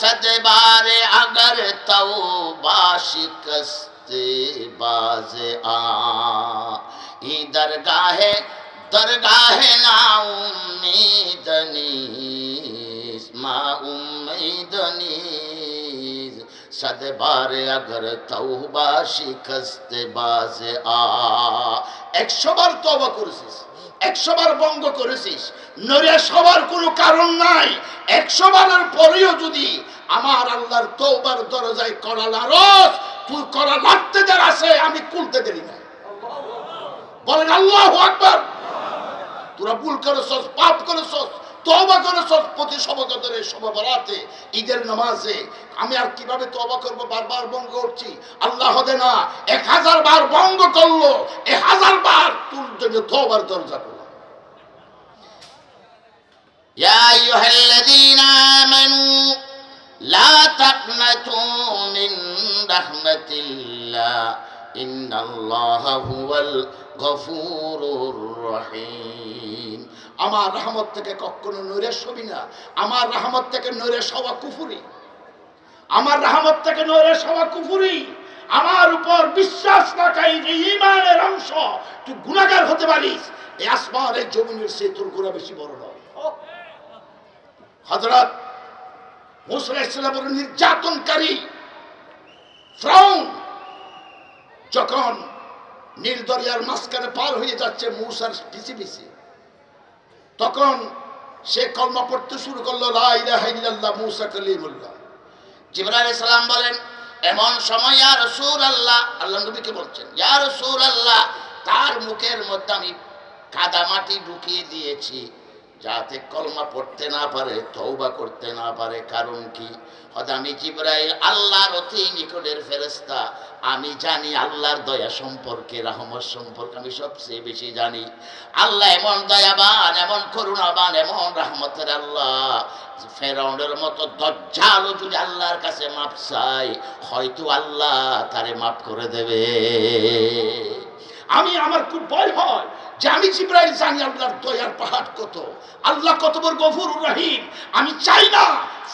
सद बार अगर तौबा शिकस्त बाज आ ई दरगाहे दरगाहे ना उम्मीद नीस मा उम्मीद नीस सद बार अगर तौबा शिकस्त बाज आ একশো বার তবা করেছিস একশো বার বঙ্গ করেছিস। নড়ে সবার কোনো কারণ নাই। একশো বারের পরেও যদি আমার আল্লাহর তৌবার দরজায় করা লারস তুই করা লাগতে যার আছে আমি কুলতে দেরি না বলেন, আল্লাহ আকবার। তোরা ভুল করেছস, পাপ করেছস তবা করেছস, প্রতি সমাগতের সমাবরাতে, ঈদের নামাজে। আমি আর কীভাবে তবা করব, বারবার বঙ্গ করছি। আল্লাহ হদে না এক হাজার বার বঙ্গ করল এক হাজার বার তোর জন্য তবার দরজা يا أيها الذين آمنوا لا تقنطوا من رحمة الله إن الله هو الغفور الرحيم আমার রহমত থেকে কখনো নৈরাশ হবি না আমার রহমত থেকে নৈরাশ হওয়া কুফুরি আমার রহমত থেকে নৈরাশ হওয়া কুফুরি আমার উপর বিশ্বাস রাখাই যে ইমানের অংশ তুই গুণাগার হতে পারিস এই আসমানের জমিনের সে তোর গুণা বেশি বড় নয় হজরত মুসলামের নির্যাতনকারী ফ্রাউন যখন নীল দরিয়ার মাঝখানে পার হয়ে যাচ্ছে মূসার পিছি পিছি, তখন সে কলমা পড়তে শুরু করল, লা ইলাহা ইল্লাল্লাহ মূসা কালিমুল্লাহ। জিবরাইল সালাম বলেন, এমন সময় ইয়া রাসূলুল্লাহ, আল্লাহ নবীকে বলছেন, ইয়া রাসূলুল্লাহ, তার মুখের মধ্যে আমি কাদা মাটি ঢুকিয়ে দিয়েছি। যাতে কলমা পড়তে না পারে তৌবা করতে না পারে, কারণ কি? আমি জিব্রাইল, আল্লাহর অতি নিকটের ফেরেস্তা আমি জানি আল্লাহর দয়া সম্পর্কে, রহমত সম্পর্কে আমি সবচেয়ে বেশি জানি। আল্লাহ এমন দয়াবান, এমন করুণাবান, এমন রহমতের আল্লাহ। ফেরাউনের মতো দজ্জালও যদি আল্লাহর কাছে মাপ চাই হয়তো আল্লাহ তারে মাপ করে দেবে। আমি আমার খুব ভয় হয় যে আমি জিব্রাইল জানি আল্লাহর দয়ার পাহাড় কত, আল্লাহ কত বড় গফুর রহিম। আমি চাই না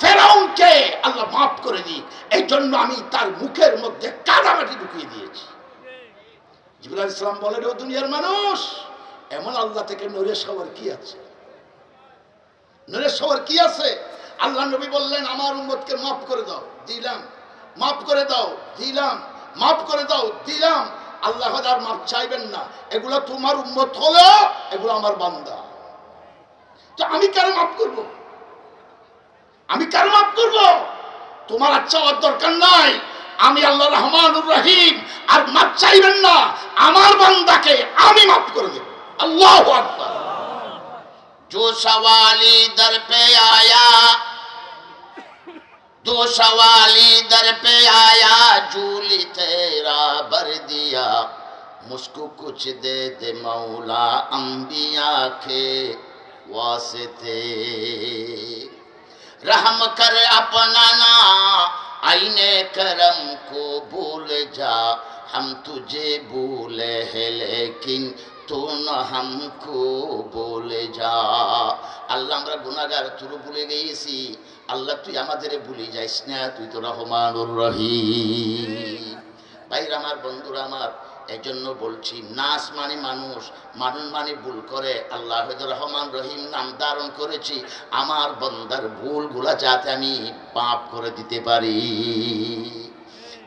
ফেরাউনকে আল্লাহ মাফ করে দিই এই জন্য আমি তার মুখের মধ্যে কাদামাটি ঢুকিয়ে দিয়েছি। জিবরাইল ইসলাম বলেন, ও দুনিয়ার মানুষ, এমন আল্লাহ থেকে নরেশ হওয়ার কি আছে? নরেশ হওয়ার কি আছে? আল্লাহ নবী বললেন, আমার উম্মতকে মাফ করে দাও, দিলাম, মাফ করে দাও, দিলাম, মাফ করে দাও, দিলাম। আল্লাহ আর মাফ চাইবেন না এগুলো তোমার উম্মত হলো এগুলো আমার বান্দা তো আমি কারো মাফ করব আমি কারো মাফ করব তোমার আর চাওয়ার দরকার নাই আমি আল্লাহ রহমানুর রহিম আর মাফ চাইবেন না আমার বান্দাকে আমি মাফ করে দেব আল্লাহ আকবার जो सवाली दर पे आया تو سوالی در پہ آیا جولی تیرا بھر دیا مجھ کو کچھ دے دے مولا انبیاء کے واسطے رحم کر اپنا نا آئینے کرم کو بھول جا ہم تجھے بھولے ہیں لیکن তো না হামকো বলে যা। আল্লাহ, আমরা গুনাগার তুই ভুলে গিয়েছি। আল্লাহ, তুই আমাদের ভুলে যাইস না, তুই তো রহমানুর রহিম। ভাইরা আমার, বন্ধুরা আমার এই জন্য বলছি নাচ মানে মানুষ মানুষ মানে ভুল করে। আল্লাহ রহমান রহিম নাম ধারণ করেছি। আমার বন্দার ভুলগুলা যাতে আমি পাপ করে দিতে পারি।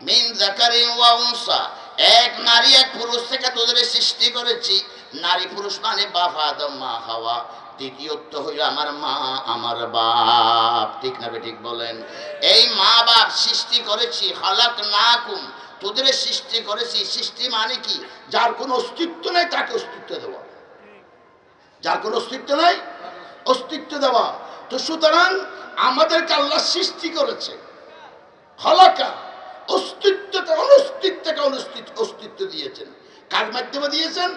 মিন জাকারি ওয়া উনসা এক নারী, এক পুরুষ থেকে তোদের সৃষ্টি করেছি। নারী পুরুষ মানে বাপ আদম, মা হাওয়া। দ্বিতীয়ত হইল আমার মা, আমার বাপ। ঠিক না ঠিক বলেন? এই মা বাপ সৃষ্টি করেছি হালাক না কুম তোদের সৃষ্টি করেছি, সৃষ্টি মানে কি? যার কোনো অস্তিত্ব নেই, তাকে অস্তিত্ব দেওয়া। যার কোনো অস্তিত্ব নাই, অস্তিত্ব দেওয়া। তো সুতরাং আমাদেরকে আল্লাহ সৃষ্টি করেছে। হলাকা অস্তিত্বকে অনস্তিত্বকে অনস্তিত্ব অস্তিত্ব দিয়েছেন। কার মাধ্যমে দিয়েছেন?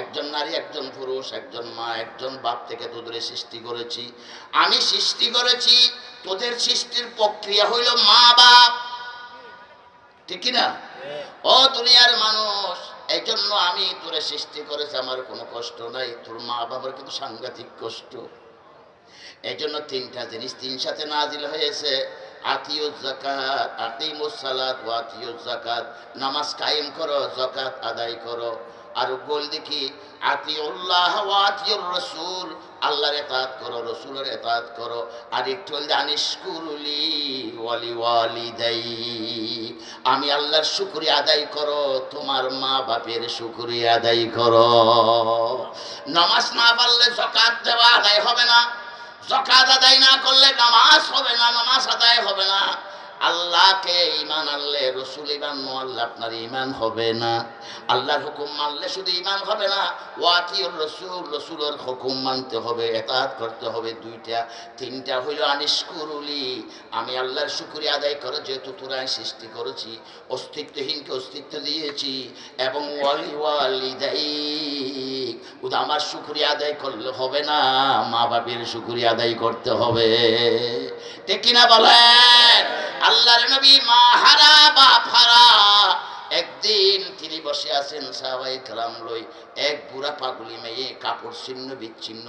একজন নারী, একজন পুরুষ, একজন মা, একজন বাপ থেকে তোদের সৃষ্টি করেছি। আমি সৃষ্টি করেছি, তোদের সৃষ্টির প্রক্রিয়া হইল মা, বাপ। ঠিক না ও দুনিয়ার মানুষ এই জন্য আমি তোরে সৃষ্টি করেছি, আমার কোনো কষ্ট নাই। তোর মা বাবার কিন্তু সাংঘাতিক কষ্ট। এই জন্য তিনটা জিনিস তিন সাথে নাজিল হয়েছে। আতিউজ জাকাত আতিমুস সালাত ও আতিউজ জাকাত নামাজ কায়েম করো জাকাত আদায় করো। আর গোল দেখি, আতিউল্লাহ ওয়া আতিউর রাসূল, আল্লাহর এতাত করো, রসুলের এতাত করো। আর একটু হলে আনিসকুরুলি ওয়ালি ওয়ালিদাই আমি আল্লাহর শুকরিয়া আদায় করো, তোমার মা বাপের শুকরিয়া আদায় করো। নামাজ না পারলে জকাত দেওয়া আদায় হবে না। জকাত আদায় না করলে নামাজ হবে না নামাজ আদায় হবে না। আল্লাহকে ইমান আনলে রসুল ইমান মানলে আপনার ইমান হবে না। আল্লাহর হুকুম মানলে শুধু ইমান হবে না। ওয়াতিউর রসুল, রসুলের হুকুম মানতে হবে এতাত করতে হবে দুইটা। তিনটা হইল আনিসকুরুলি আমি আল্লাহর শুকুরি আদায় করে, যেহেতু তোরাই সৃষ্টি করেছি, অস্তিত্বহীনকে অস্তিত্ব দিয়েছি, এবং ওয়ালি ওয়ালি দেয় আমার শুকুরি আদায় করলে হবে না মা বাপের শুকুরি আদায় করতে হবে। ঠিক কিনা বলেন? আল্লাহর নবী মা হারা বাপ হারা একদিন তিনি বসে আছেন সাহাবাই কালাম লই, এক বুড়া পাগলি মেয়ে, কাপড় ছিন্ন, বিচ্ছিন্ন।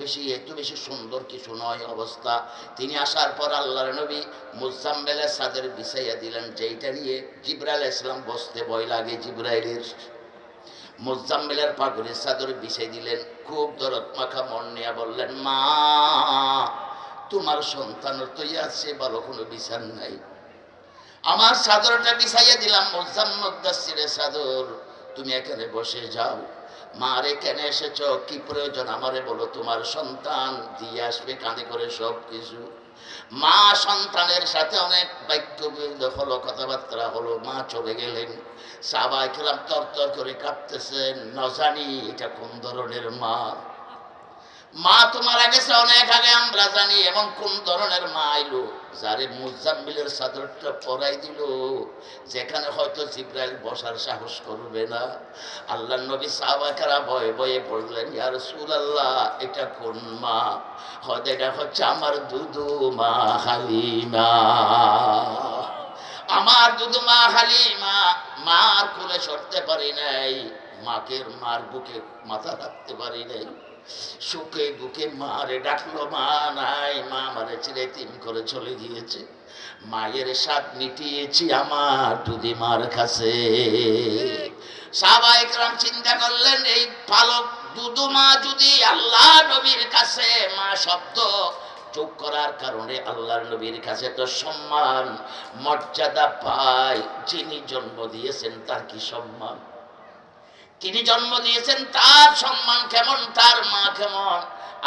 বেশি, এত বেশি সুন্দর কিছু নয় অবস্থা। তিনি আসার পর আল্লাহর নবী মুজাম্মেলে সাদের বিছাইয়া দিলেন, যেইটা নিয়ে জিব্রাইল ইসলাম বসতে ভয় লাগে জিব্রাইলের। মোজাম্মেলের পাগড়ির চাদর বিছাই দিলেন, খুব দরদ মাখা মন নিয়ে বললেন, মা তোমার সন্তানের তো আছে ভালো কোনো বিচার নাই। আমার চাদরটা বিছাইয়া দিলাম মোজাম্মদাসিরের চাদর তুমি এখানে বসে যাও। মার এখানে এসেছ, কি প্রয়োজন আমারে বলো? তোমার সন্তান দিয়ে আসবে কাঁদে করে সব কিছু মা সন্তানের সাথে অনেক বাক্য হলো, কথাবার্তা হলো, মা চলে গেলেন। সাবাই খেলাম তর করে কাঁপতেছেন, ন জানি এটা কোন ধরনের মা। মা তোমার গেছে অনেক আগে আমরা জানি, এমন কোন ধরনের মা আইলো যারে মুজাম্মিলের চাদরটা পরাই দিল, যেখানে হয়তো জিব্রাইল বসার সাহস করবে না। আল্লাহ নবী সাহাবাকারা ভয়ে ভয়ে বললেন ইয়ার সুল আল্লাহ এটা কোন মা? হয়তো এটা হচ্ছে আমার দুদু মা হালিমা। আমার দুদু মা হালিমা, মার কোলে সরতে পারি নাই মাকের মার বুকে মাথা রাখতে পারি নাই। সুখে বুকে মারে ডাকলো, মা, নাই, মা মারে ছেড়ে তিন করে চলে গিয়েছে। মায়ের স্বাদ মিটিয়েছি আমার দুদি কাছে। সাবাইকরাম চিন্তা করলেন, এই পালক দুদু মা যদি আল্লাহ নবীর কাছে মা শব্দ চুপ করার কারণে আল্লাহর নবীর কাছে তো সম্মান, মর্যাদা পায়, যিনি জন্ম দিয়েছেন তার কি সম্মান? তিনি জন্ম দিয়েছেন, তার সম্মান কেমন, তার মা কেমন?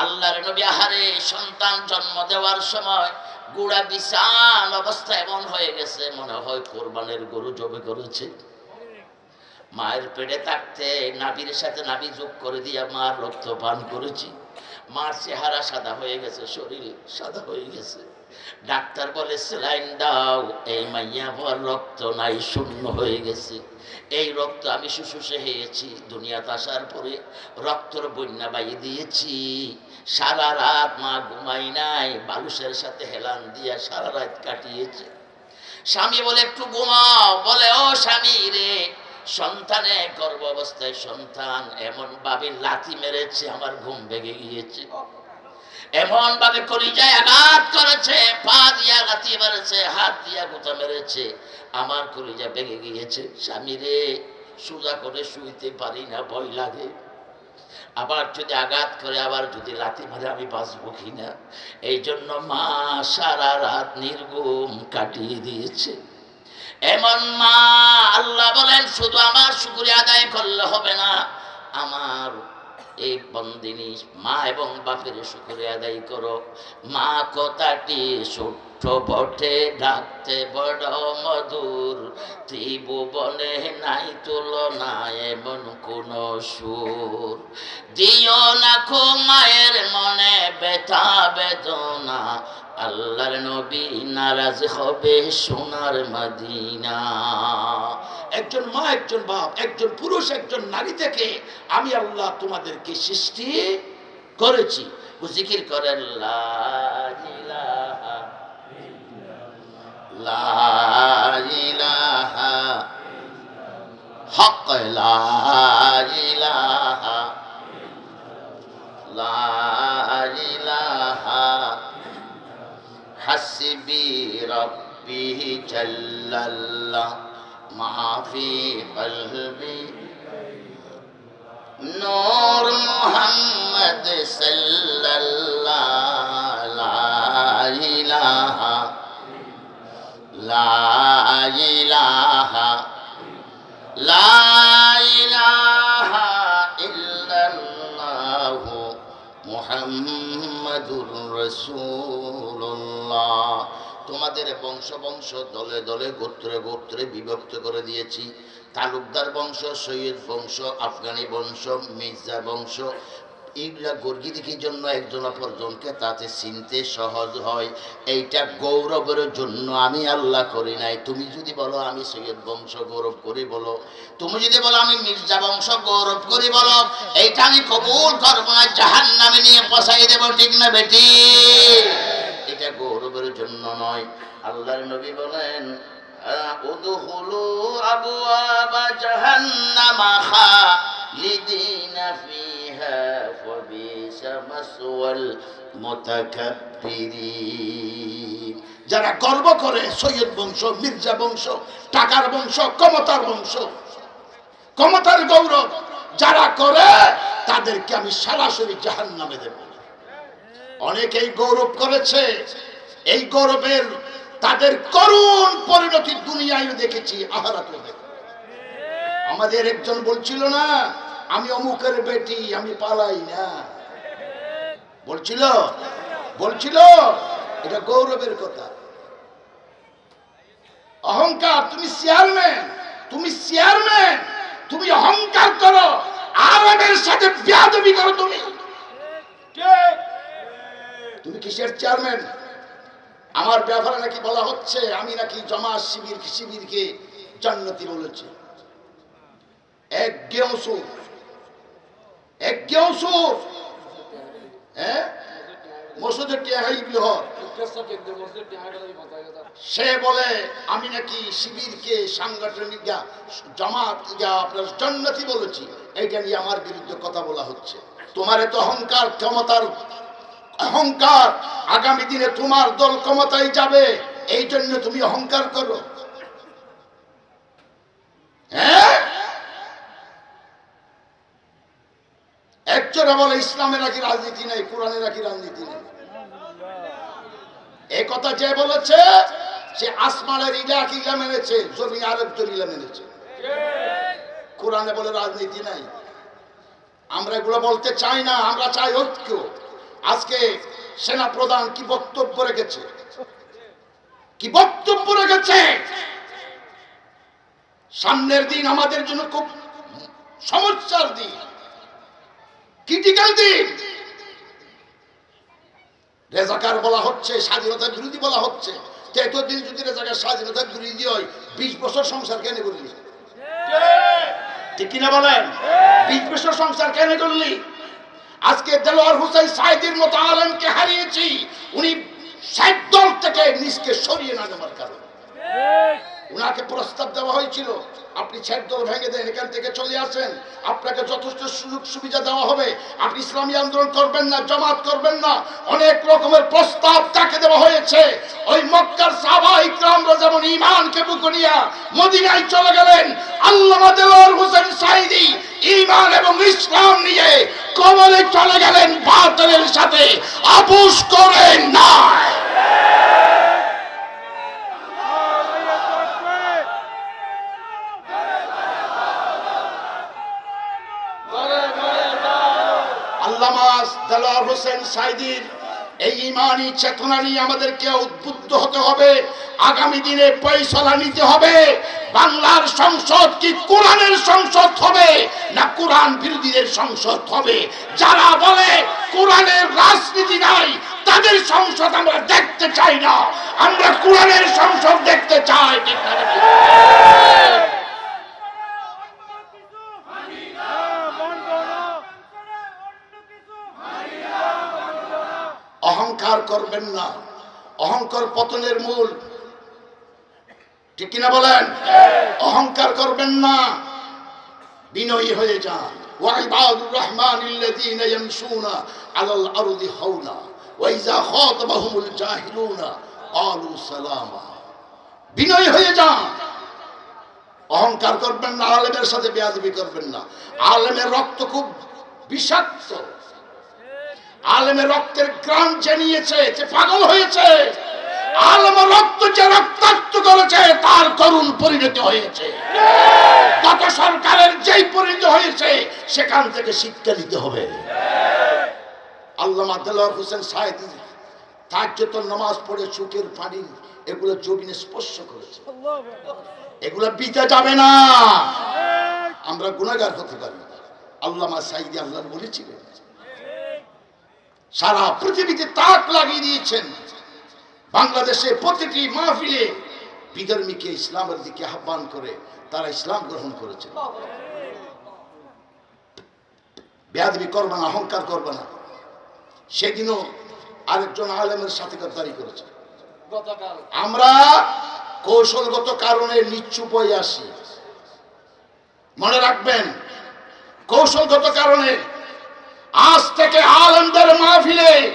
আল্লাহর নবী আহারে, সন্তান জন্ম দেওয়ার সময় গুড়া বিশাল অবস্থা এমন হয়ে গেছে, মনে হয় কোরবানের গরু জবে করেছে। মায়ের পেটে থাকতে নাবির সাথে নাবি যোগ করে দিয়ে মার রক্ত পান করেছি। মার চেহারা সাদা হয়ে গেছে, শরীর সাদা হয়ে গেছে। ডাক্তার বলে স্যালাইন দাও, এই মাইয়া হওয়ার রক্ত নাই, শূন্য হয়ে গেছে। এই রক্ত আমি শুশুষে হয়েছি দুনিয়াতে আসার পরে রক্তর বন্যা বাইয়ে দিয়েছি। সারা রাত মা ঘুমাই নাই বালুসের সাথে হেলান দিয়া সারা রাত কাটিয়েছে। স্বামী বলে, একটু ঘুমাও। বলে, ও স্বামী রে, সন্তানে গর্ভ অবস্থায় সন্তান, এমন ভাবে লাথি মেরেছে, আমার ঘুম ভেঙে গিয়েছে। এমন ভাবে কলিজায় আঘাত করেছে, পা দিয়া লাথি মেরেছে, হাত দিয়া গুতা মেরেছে, আমার কলিজা ভেঙে গিয়েছে। স্বামী রে, সোজা করে শুইতে পারি না, ভয় লাগে। আবার যদি আঘাত করে, আবার যদি লাথি মারে, আমি বাঁচবো কিনা? এই জন্য মা সারা রাত নির্গুম কাটিয়ে দিয়েছে। এমন মা, আল্লাহ বলেন, শুধু আমার শুকুরি আদায় করলে হবে না, আমার এই বন্দিনী, মা এবং বাপের শুকুরি আদায় করো। মা কথাটি ছোট্ট বটে, ডাকতে বড় মধুর। ত্রিভুবনে নাই তুলনা এমন কোন সুর। দিও না খো মায়ের মনে ব্যথা, বেদনা। আল্লাহর নবী নারাজ হবে সোনার মদিনা। একজন মা, একজন বাপ, একজন পুরুষ, একজন নারী থেকে আমি আল্লাহ তোমাদেরকে সৃষ্টি করেছি। জিকির করেন লা ইলাহা লা ইলাহা হক, লা ইলাহা লা রব্বি জাল্লাল্লাহ। মাফি কলবি নূর মুহাম্মদ সাল্লাল্লাহ লা ইলাহা লা ইলাহা ইল্লাল্লাহ মুহাম্মাদুর রাসূলুল্লাহ তোমাদের বংশ বংশ, দলে দলে, গোত্রে গোত্রে বিভক্ত করে দিয়েছি। তালুকদার বংশ, সৈয়দ বংশ, আফগানি বংশ, মির্জা বংশ এইগুলা গর্গিদিকির জন্য একজন অপরজনকে তাতে চিনতে সহজ হয়। এইটা গৌরবের জন্য আমি আল্লাহ করি নাই। তুমি যদি বলো আমি সৈয়দ বংশ গৌরব করি বলো। তুমি যদি বলো আমি মির্জা বংশ গৌরব করি বলো। এইটা আমি কবুল করব না জাহান নামে নিয়ে পসাই দেবো, ঠিক না বেটি? এটা গৌরবের জন্য নয়। আল্লাহর নবী বলেন উদহুলু আবওয়াবা জাহান্নামা খালিদিনা যারা গর্ব করে, সৈয়দ বংশ, মির্জা বংশ, টাকার বংশ, ক্ষমতার বংশ, ক্ষমতার গৌরব যারা করে, তাদেরকে আমি সরাসরি জাহান নামে দেব। অনেকেই গৌরব করেছে, এই গৌরবের তাদের করুণ পরিণতি দুনিয়ায় দেখেছি আহারাতে আমাদের একজন বলছিল না, আমি অমুকের বেটি, আমি পালাই না। বলছিল বলছিল, এটা গৌরবের কথা। অহংকার, তুমি চেয়ারম্যান তুমি চেয়ারম্যান তুমি অহংকার করো, আরবের সাথে বেয়াদবি করো তুমি। তুমি কিসের চেয়ারম্যান আমার ব্যাপারে নাকি বলা হচ্ছে, আমি নাকি জমা শিবির, শিবিরকে জান্নাতি বলেছি। এক গেউসুর এক গেউসুর হ্যাঁ? টেহাই সে বলে, আমি নাকি শিবিরকে সাংগঠনিক জামাত আপনার জন্নতি বলেছি। এইটা নিয়ে আমার বিরুদ্ধে কথা বলা হচ্ছে। তোমার এত অহংকার ক্ষমতার অহংকার আগামী দিনে তোমার দল ক্ষমতায় যাবে। এই জন্য তুমি অহংকার করো। হ্যাঁ? একজনে বলে, ইসলামে নাকি রাজনীতি নেই, কোরআনে নাকি রাজনীতি নেই। এই কথা যে বলেছে, সে আসমানের ইলা কিলা মেনেছে, জমি আরব জরিলা মেনেছে। কোরআনে বলে রাজনীতি নাই। আমরা এগুলো বলতে চাই না, আমরা চাই ঐক্য। আজকে সেনা প্রধান কি বক্তব্য রেখেছে? কি বক্তব্য রেখেছে? সামনের দিন আমাদের জন্য খুব সমস্যার দিন। ক্রিটিক্যাল দিন রেজাকার বলা হচ্ছে স্বাধীনতার বিরোধী বলা হচ্ছে। এতদিন যদি রেজাকার স্বাধীনতার বিরোধী হয়, বিশ বছর সংসার কেন করলি? ঠিক কিনা বলেন? বিশ বছর সংসার কেন করলি? আজকে দেলোয়ার হোসেন সাইদের মতো আলমকে হারিয়েছি, উনি ষাট দল থেকে নিজকে সরিয়ে না নেওয়ার কারণে। উনাকে প্রস্তাব দেওয়া হয়েছিল, আপনি ছেদ দল ভেঙে দেন এখান থেকে চলে আসেন। আপনাকে যথেষ্ট সুযোগ সুবিধা দেওয়া হবে। আপনি ইসলামী আন্দোলন করবেন না, জামাত করবেন না। অনেক রকমের প্রস্তাব তাকে দেওয়া হয়েছে। ওই মক্কার সাহাবা ইকরামরা যেমন ইমানকে বুকে নিয়ে মদিনায় চলে গেলেন, আল্লামা দেলোয়ার হোসেন সাইদি ইমান এবং ইসলাম নিয়ে কবলে চলে গেলেন বাতিলের সাথে। আপুস করেন নাই। দেলোয়ার হোসেন সাইদির এই ইমানি চেতনা নিয়ে আমাদেরকে উদ্বুদ্ধ হতে হবে। আগামী দিনে পয়সলা নিতে হবে। বাংলার সংসদ কি কোরআনের সংসদ হবে না কোরআন বিরোধীদের সংসদ হবে? যারা বলে কোরআনের রাজনীতি নাই, তাদের সংসদ আমরা দেখতে চাই না। আমরা কোরআনের সংসদ দেখতে চাই। ঠিক অহংকার করবেন না। অহংকার পতনের মূল। ঠিক কিনা বলেন? অহংকার করবেন না। বিনয়ী হয়ে যান। আলমের বিনয়ী হয়ে যান। অহংকার করবেন না সাথে করবেন না। রক্ত খুব বিষাক্ত। আলেমের রক্তের গ্রাম জানিয়েছে যে পাগল হয়েছে, আলেমের রক্ত যে রক্তাক্ত করেছে, তার করুণ পরিণতি হয়েছে। গত সরকারের যেই পরিণতি হয়েছে, সেখান থেকে শিক্ষা নিতে হবে। আল্লাহ আব্দুল্লাহ হোসেন সাহেদি তাজ্জত নামাজ পড়ে চোখের পানি, এগুলো জমিনে স্পর্শ করেছে। এগুলো বিতে যাবে না। আমরা গুণাগার হতে পারি। আল্লামা সাইদি আল্লাহ বলেছিলেন সারা পৃথিবীতে তাক লাগিয়ে দিয়েছেন। বাংলাদেশে প্রতিটি মাহফিলে বিধর্মীকে ইসলামের দিকে আহ্বান করে তারা ইসলাম গ্রহণ করেছে। বেয়াদবি করবে না অহংকার করবে না। সেদিনও আরেকজন আলেমের সাথে গদ্দারি করেছে। আমরা কৌশলগত কারণে নিচ্ছুপ হয়ে আসি। মনে রাখবেন কৌশলগত কারণে আজ থেকে আলমদের মাহফিলে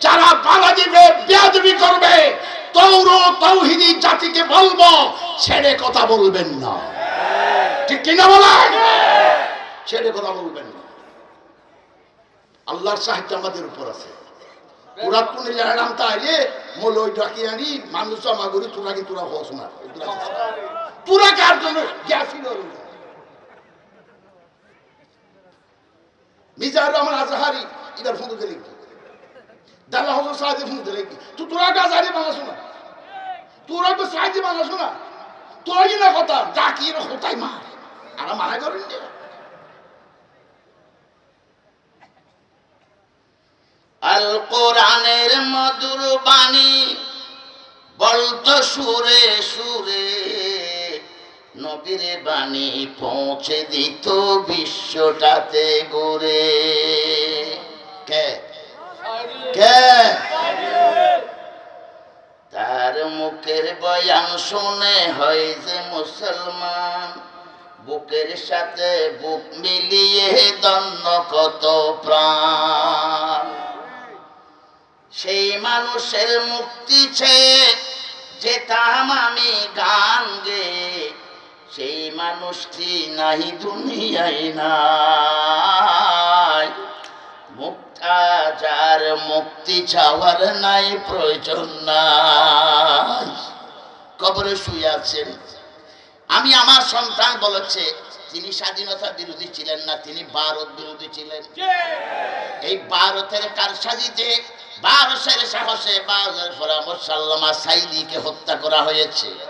যারা বাধা দিবে বেয়াদবি করবে, তৌর তৌহিদি জাতিকে বলব, ছেড়ে কথা বলবেন না। ঠিক কিনা বলেন? ছেড়ে কথা বলবেন না। আল্লাহর সাহিত্য আমাদের উপর আছে। তোরা কোনে জানালাম তাইলে মোল ওই ডাকি আনি, মানুষ জমা তোরা কি তোরা হস না। তোরা কার জন্য? গ্যাসিল মিজার রহমান আজহারি এবার ফোন দিলে কি? দাল্লা হোসেন সাহায্যে ফোন দিলে কি? তুই তোরা গাছ বানাসো না। তোরা তো সাহায্য বানাসো না। তোরা কি না কথা ডাকি হতাই মার। আর মারা করেন না আল কোরআনের মধুর বাণী বলতো সুরে সুরে। নবীর বাণী পৌঁছে দিত বিশ্বটাতে গড়ে কে? কে? তার মুখের বয়ান শুনে হয় যে মুসলমান, বুকের সাথে বুক মিলিয়ে দন্ন কত প্রাণ। সেই মানুষের মুক্তি চেয়ে যেতাম আমি গান গে সেই মানুষটি নাহি দুনিয়ায় নাই। মুক্তা যার মুক্তি চাওয়ার নাই, প্রয়োজন নাই। কবরে শুয়ে আছেন। আমি আমার সন্তান বলেছে, তিনি স্বাধীনতা বিরোধী ছিলেন না, তিনি ভারত বিরোধী ছিলেন। এই ভারতের কারসাজিতে ভারতের সাহসে ভারতের পরামর্শ আল্লামা সাইদিকে হত্যা করা হয়েছে।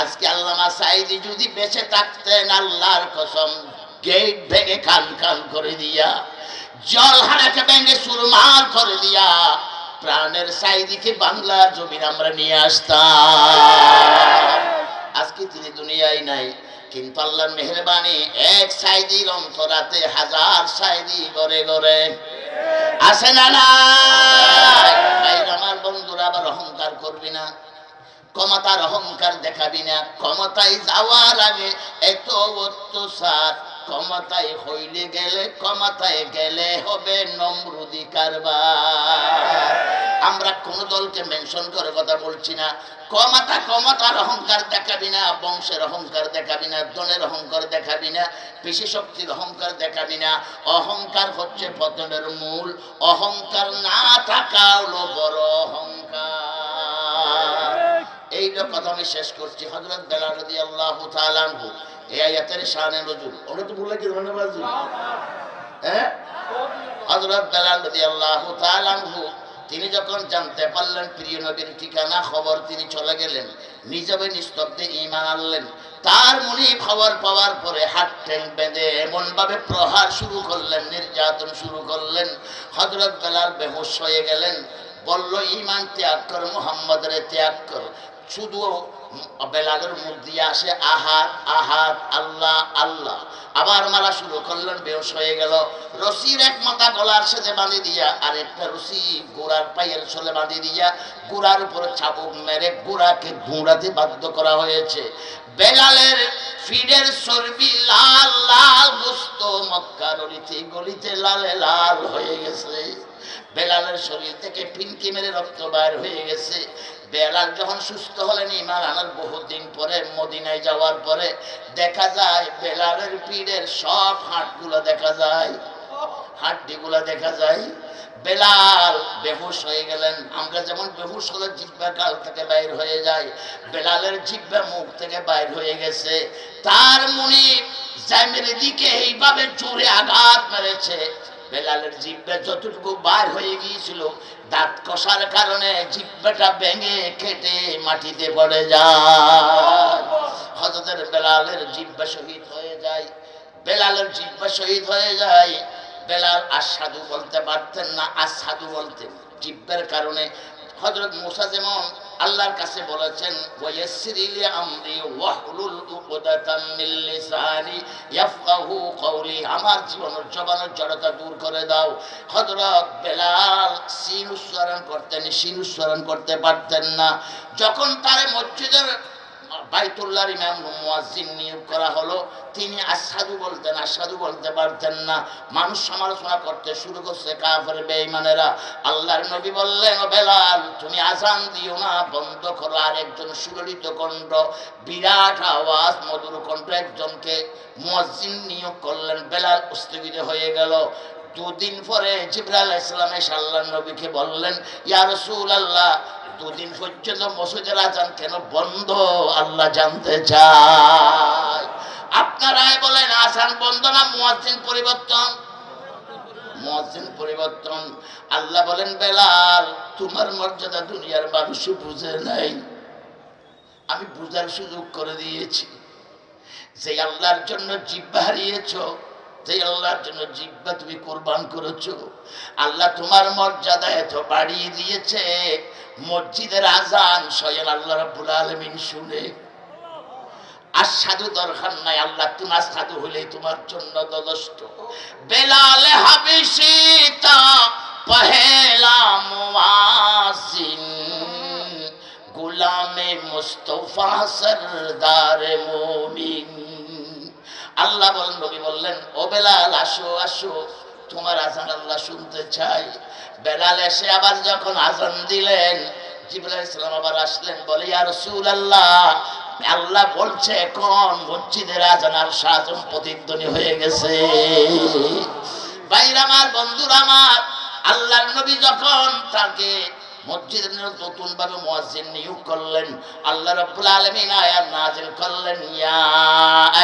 আজকে আল্লামা সাইদি যদি বেঁচে থাকতেন, আল্লাহর কসম, গেট ভেঙে খান খান করে দিয়া জল হারাকে ভেঙে সুরমার করে দিয়া, প্রাণের সাইদিকে বাংলার জমিন আমরা নিয়ে আসতাম। আজকে তিনি দুনিয়ায় নাই, কিন্তু আল্লাহর মেহরবানি, এক সাইদির অন্তরাতে হাজার সাইদি গড়ে গড়ে। আসে না না আমার বন্ধুরা আবার অহংকার করবি না। ক্ষমতার অহংকার দেখাবি না। ক্ষমতায় যাওয়ার আগে এত অত্যাচার, ক্ষমতায় হইলে গেলে, ক্ষমতায় গেলে হবে নমরুদি কারবার। আমরা কোন দলকে মেনশন করে কথা বলছি না। ক্ষমতা ক্ষমতার অহংকার দেখাবি না, বংশের অহংকার দেখাবি না দলের অহংকার দেখাবি না পেশি শক্তির অহংকার দেখাবি না। অহংকার হচ্ছে পতনের মূল, অহংকার না থাকা হলো বড় অহংকার। এইটা কথা আমি শেষ করছি হজরত বেলা নদী আল্লাহ তালানহু এই আয়াতের শানে নজুল। ওটা তো বললে কি ধন্যবাদ হজরত বেলাল নদী আল্লাহ তালানহু তিনি যখন জানতে পারলেন প্রিয় নবীর ঠিকানা, খবর তিনি চলে গেলেন নিজবে নিস্তব্ধে ইমান আনলেন। তার মনে খবর পাওয়ার পরে হাত ঠেং বেঁধে এমন ভাবে প্রহার শুরু করলেন, নির্যাতন শুরু করলেন। হজরত বেলাল বেহুশ হয়ে গেলেন, বলল ইমান ত্যাগ কর, মোহাম্মদের ত্যাগ কর। শুধু বেলালের মুখ দিয়ে আসে আহাত আহাত আল্লাহ আল্লাহ। আবার মারা শুরু করলেন বেহস হয়ে গেল। রশির এক মাথা গলার সাথে বাঁধি দিয়া, আর একটা রশি গোড়ার পায়ের চলে বাঁধি দিয়া, গোড়ার উপরে চাবুক মেরে গোড়াকে ঘুরাতে বাধ্য করা হয়েছে। বেলালের ফিডের চর্বি লাল লাল গুস্ত মক্কার অলিতে, গলিতে লালে, লাল হয়ে গেছে। বেলালের শরীর থেকে পিনকি মেরে রক্ত বাইর হয়ে গেছে। বেলাল যখন সুস্থ হলেন ইমান আনার বহুদিন পরে মদিনায় যাওয়ার পরে দেখা যায় বেলালের পিঠের সব হাটগুলো দেখা যায়। হাড্ডিগুলো দেখা যায়। বেলাল বেহুশ হয়ে গেলেন। আমরা যেমন বেহুশ হলে জিব্বা গাল থেকে বাইর হয়ে যায় বেলালের জিব্বা মুখ থেকে বাইর হয়ে গেছে। তার মুনি জামের দিকে এইভাবে জোরে আঘাত মেরেছে। বেলালের জিব্বা যতটুকু বার হয়ে গিয়েছিল, দাঁত কষার কারণে জিব্বাটা ভেঙে খেটে মাটিতে পড়ে যায়। হজরতের বেলালের জিব্বা শহীদ হয়ে যায়, বেলালের জিব্বা শহীদ হয়ে যায়। বেলাল আর আসাদু বলতে পারতেন না আর আসাদু বলতেন। জিব্বের কারণে হজরত মুসা যেমন আল্লাহর কাছে বলেছেন আমরি জীবনের জবানের জড়তা দূর করে দাও। হযরত বেলাল সিন উচ্চারণ করতেন, সিন উচ্চারণ করতে পারতেন না। যখন তার মসজিদের বাইতুল্লাহর ইমাম মুয়াজ্জিন নিয়োগ করা হলো। তিনি আসাদু বলতেন আসাদু বলতে পারতেন না। মানুষ সমালোচনা করতে শুরু করছে কাফের বেঈমানেরা। আল্লাহর নবী বললেন, ও বেলাল, তুমি আজান দিও না, বন্ধ করো আর একজন সুললিত কণ্ঠ, বিরাট আওয়াজ, মধুর কণ্ঠ একজনকে মুয়াজ্জিন নিয়োগ করলেন। বেলাল স্থগিত হয়ে গেল। দুদিন পরে জিব্রাইল ইসলাম এসে আল্লাহর নবীকে বললেন, ইয়া রাসূলুল্লাহ দুদিন পর্যন্ত মসজিদের আজান কেন বন্ধ? আল্লাহ জানতে চায়। আপনারাই বলেন, আজান বন্ধ না মুয়াজ্জিন পরিবর্তন? মুয়াজ্জিন পরিবর্তন। আল্লাহ বলেন, বেলাল, তোমার মর্যাদা দুনিয়ার মানুষ বুঝে নাই। আমি বুঝার সুযোগ করে দিয়েছি। যে আল্লাহর জন্য জিব্বা হারিয়েছ, যে আল্লাহর জন্য জিব্বা তুমি কোরবান করেছ, আল্লাহ তোমার মর্যাদা এত বাড়িয়ে দিয়েছে। মসজিদের আজান স্বয়ং আল্লাহ রাব্বুল আলামিন শুনে। আর সাধু দরকার নাই, আল্লাহ তোমার সাধু হলেই তোমার জন্য যথেষ্ট বেলাল হাবিসি তা পহেলা মুয়াজিন গুলামে মুস্তফা সরদার মুমিন। আল্লাহ বলেন, নবী বললেন, ও বেলাল, আসো আসো। তোমার আজান আল্লাহ শুনতে চাই। বেলাল এসে আবার যখন আজান দিলেন, জিবরাইল ইসলাম আবার আসলেন, বলে, ইয়া রাসূলুল্লাহ, আল্লাহ আল্লাহ বলছে এখন মসজিদের আজান আর সাজম প্রতিধ্বনি হয়ে গেছে। ভাইরা আমার, বন্ধুরা আমার, আল্লাহর নবী যখন তাকে মসজিদের নতুন ভাবে মুয়াজ্জিন নিয়োগ করলেন, আল্লাহ রাব্বুল আলামিন আয়াত নাযিল করলেন, ইয়া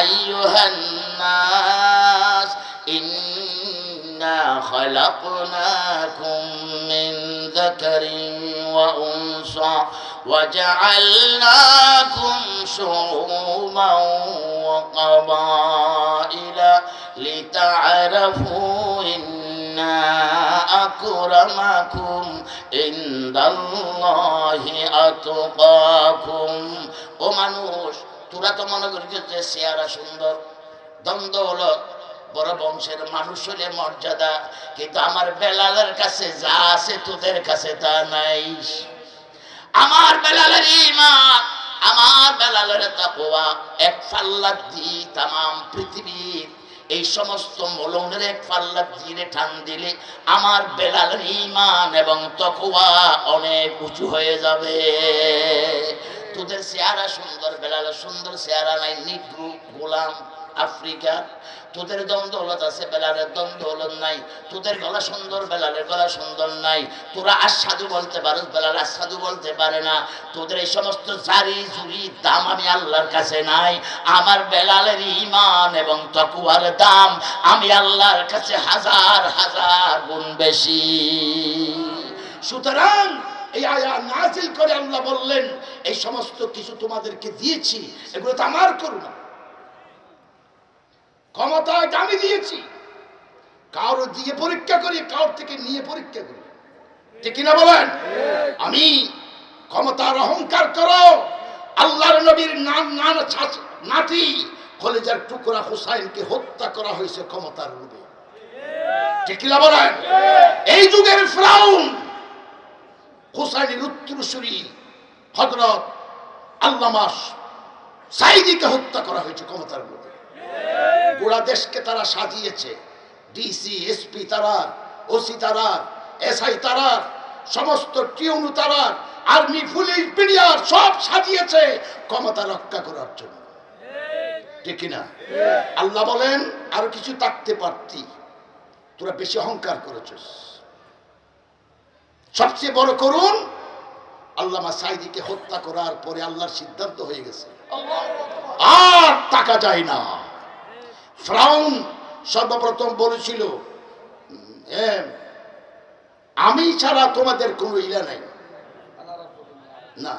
আইয়ুহান নাস, ইন্না খালাকনাকুম মিন যাকারিন ওয়া উনসা وجعلناكم شعوبا وقبائل لتعرفوا إن أكرمكم عند الله أتقاكم ও মানুষ তোরা তো মনে করি যে চেহারা সুন্দর দ্বন্দ্ব হলো বড় বংশের মানুষ হলে মর্যাদা, কিন্তু আমার বেলালের কাছে যা আছে তোদের কাছে তা নাই। আমার বেলালের ইমান আমার বেলালের তাকওয়া, এক ফাল্লা দি তাম পৃথিবীর। এই সমস্ত মলনের এক পাল্লা দিয়ে টান দিলে আমার বেলালের ইমান এবং তকওয়া অনেক উঁচু হয়ে যাবে। তোদের চেহারা সুন্দর, বেলালের সুন্দর চেহারা নাই, নিগ্রু গোলাম আফ্রিকা, তোদের দ্বন্দ্বলত আছে, বেলালের দ্বন্দ্বলত নাই। তোদের গলা সুন্দর, বেলালের গলা সুন্দর নাই। তোরা আসাদু বলতে পারো বেলাল আসাদু বলতে পারে না। তোদের এই সমস্ত জারি জুরি দাম আমি আল্লাহর কাছে নাই। আমার বেলালের ইমান এবং তকুয়ার দাম আমি আল্লাহর কাছে হাজার হাজার গুণ বেশি। সুতরাং এই আয়া নাজিল করে আল্লাহ বললেন, এই সমস্ত কিছু তোমাদেরকে দিয়েছি, এগুলো তো আমার করুণা। ক্ষমতা এটা আমি দিয়েছি। কারও দিয়ে পরীক্ষা করি, কারোর থেকে নিয়ে পরীক্ষা করি। ঠিক না বলেন? আমি ক্ষমতার অহংকার করো, আল্লাহর নবীর নাম নান নাতি কলেজার টুকরা হুসাইনকে হত্যা করা হয়েছে ক্ষমতার রূপে। ঠিক কিনা বলেন? এই যুগের ফ্রাউন, হুসাইনের উত্তরসূরি হজরত আল্লামাস সাইদিকে হত্যা করা হয়েছে ক্ষমতার লোভে গোড়া দেশকে তারা সাজিয়েছে। ডিসি এসপি তারা ওসি তারা এসআই তারা সমস্ত টিউনু তারা আর্মি পুলিশ বিডিআর সব সাজিয়েছে ক্ষমতা রক্ষা করার জন্য। ঠিক না আল্লাহ বলেন, আরও কিছু থাকতে পারতি। তোরা বেশি অহংকার করেছিস। সবচেয়ে বড় করুন আল্লামা সাইদিকে হত্যা করার পরে আল্লাহর সিদ্ধান্ত হয়ে গেছে। আর টাকা যায় না। ফ্রাউন সর্বপ্রথম বলেছিল আমি ছাড়া তোমাদের কোনো ইলা নাই। না,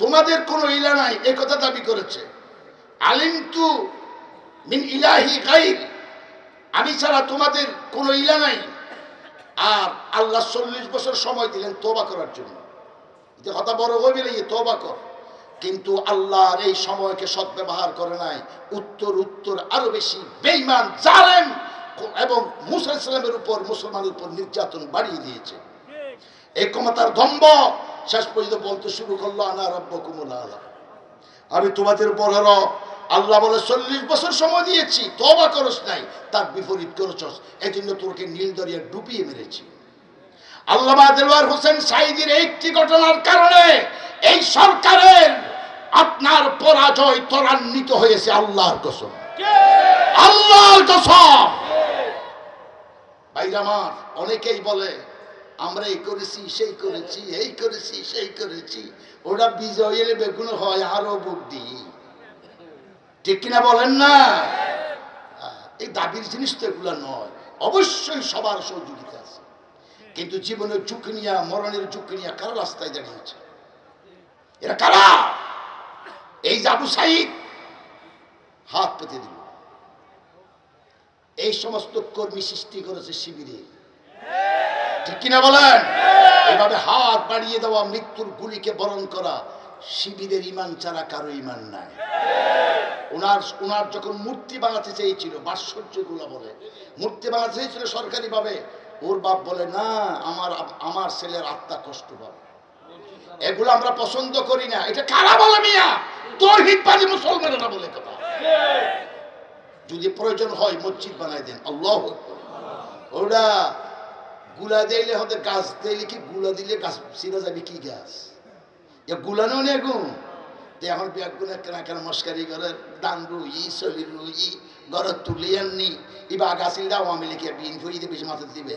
তোমাদের কোনো ইলা নাই, এ কথা দাবি করেছে। আলিমতু মিন ইলাহি গাইর, আমি ছাড়া তোমাদের কোনো ইলা নাই। আর আল্লাহ চল্লিশ বছর সময় দিলেন তোবা করার জন্য। কথা বড় হইবে না তোবা কর। কিন্তু আল্লাহর এই সময়কে সদ্ব্যবহার করে নাই। উত্তর উত্তর, আরও বেশি। বেইমান জালেম এবং মুসা ইসলামের উপর, মুসলমানের উপর নির্যাতন বাড়িয়ে দিয়েছে। এই ক্ষমতার দম্ব শেষ পর্যন্ত বলতে শুরু করল, আনা রব্ব কুমুল আলা আমি তোমাদের বড় আল্লাহ বলে, চল্লিশ বছর সময় দিয়েছি তবা করস নাই, তার বিপরীত করেছস। এই জন্য তোকে নীল দরিয়া ডুবিয়ে মেরেছি। আল্লামা দেলোয়ার হোসেন সাইদির একটি ঘটনার কারণে এই সরকারের আপনার পরাজয় ত্বরান্বিত হয়েছে আল্লাহর কসম। আল্লাহর কসম। ভাইরা আমার অনেকেই বলে আমরা এই করেছি সেই করেছি এই করেছি সেই করেছি। ওরা বিজয় এলে বেগুন হয় আরও বুদ্ধি ঠিক কিনা বলেন না? এই দাবির জিনিস তো এগুলো নয়। অবশ্যই সবার সহযোগিতা আছে। কিন্তু জীবনের ঝুঁকি নিয়ে মরণের ঝুঁকি নিয়ে কারা রাস্তায় দাঁড়িয়েছে? এরা কারা? এই যে আবু সাইদ, হাত পেতে দিল। এই সমস্ত কর্মী সৃষ্টি করেছে শিবিরে। ঠিক কিনা বলেন? এইভাবে হাত বাড়িয়ে দেওয়া, মৃত্যুর গুলিকে বরণ করা শিবিরের ইমান ছাড়া কারও ইমান নাই। ওনার ওনার যখন মূর্তি বানাতে চেয়েছিল ভাস্কর্যগুলো বলে, মূর্তি বানাতে চেয়েছিল সরকারি ভাবে ওর বাপ বলে, না, আমার আমার ছেলের আত্মা কষ্ট পাবে। এগুলো আমরা পছন্দ করি না। এটা কারা বলে মিয়া? তোর হিটবাজি মুসলমানেরা বলে কথা। যদি প্রয়োজন হয় মসজিদ বানাই দেন, আল্লাহ ওরা গুলা দিলে হতে গাছ দিলে কি গুলা দিলে গাছ সিরা যাবে কি গাছ? এ গুলানো তে এখন বিয়াকগুলা কেনা কেনা মস্কারি করে দান রুই চলি রুই ঘরত তুলি আননি ইবা গাছিল দা আওয়ামী লীগে বিন ফুরি বেশি মাথা দিবে।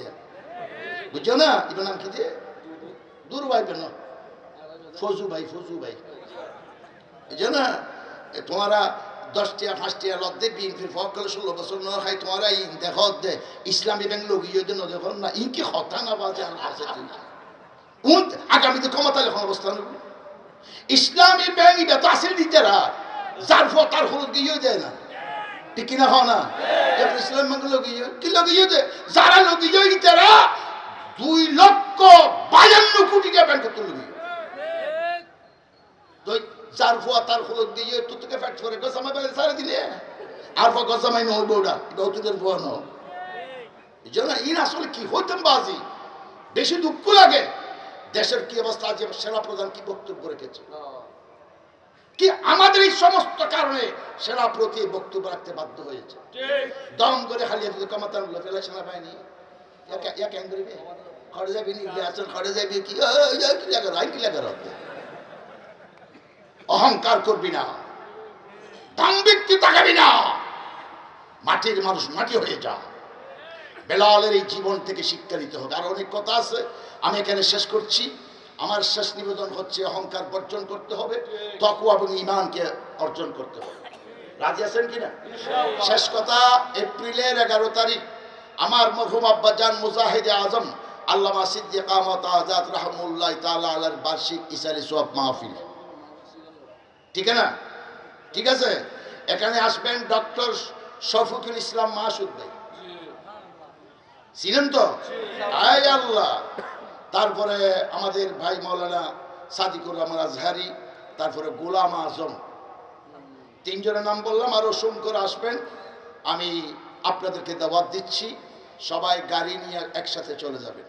বুঝছ না? ইবার নাম কি দিয়ে দূর ভাই কেন? ফজু ভাই ফজু ভাই। বুঝছ না তোমারা দশটিয়া, পাঁচটিয়া লদ্দে বিএনপির ফক করে ষোলো বছর ন খাই, তোমারা ইন দেখ দে ইসলামী ব্যাংক লগিয়ে দেন দেখ না, ইনকি হতা না বাজে আছে উন, আগামীতে ক্ষমতা লেখন অবস্থান ইসলামী ব্যাংক এটা তো আসেন দিতে যার ফ তার হলুদ গিয়েও দেয় না। ঠিক কিনা হও না? এবার ইসলাম ব্যাংক লগিয়ে কি লগিয়ে দে? যারা লগিয়ে দিতে দুই লক্ষ বায়ান্ন কোটি টাকা ব্যাংক লগিয়ে যার ফুয়া তার হলুদ দিয়ে তো তোকে ফ্যাক্ট করে গসামাই বেড়ে সারে দিলে আর ফা গসামাই নহল বউটা গৌতুকের ফুয়া নহ এই জন্য ইন আসলে কি হইতেন বাজি বেশি দুঃখ লাগে দেশের কি অবস্থা আছে সেনা প্রধান কি বক্তব্য রেখেছে কি আমাদের এই সমস্ত কারণে সেনা প্রতি বক্তব্য রাখতে বাধ্য হয়েছে দম করে খালি যদি কমাতানগুলো ফেলে সেনা বাহিনী এক এক করবে খড়ে যাবি নি আসল খড়ে যাবি কি ওই, ওই, কি লাগে রাই কি লাগে রাখতে অহংকার করবি না। দাম্ভিককে তাকাবি না। মাটির মানুষ মাটি হয়ে যা। বেলালের এই জীবন থেকে শিক্ষা নিতে হবে। আর অনেক কথা আছে। আমি এখানে শেষ করছি। আমার শেষ নিবেদন হচ্ছে অহংকার বর্জন করতে হবে। তকু এবং ইমানকে অর্জন করতে হবে। রাজি আছেন কিনা? শেষ কথা এপ্রিলের এগারো তারিখ আমার মরহুম আব্বাজান মুজাহিদে আজম আল্লামা সিদ্দিক আহমদ আজাদ রহমুল্লাহ তালা আলার বার্ষিক ইসারি সোয়াব মাহফিল। ঠিক না? ঠিক আছে? এখানে আসবেন ডক্টর শফিকুল ইসলাম মাসুদ ভাই। ছিলেন তো? আয় আল্লাহ! তারপরে আমাদের ভাই মৌলানা সাদিকুর রহমান আজহারি, তারপরে গোলাম আজম। তিনজনের নাম বললাম আরও সোম করে আসবেন। আমি আপনাদেরকে দাওয়াত দিচ্ছি। সবাই গাড়ি নিয়ে একসাথে চলে যাবেন।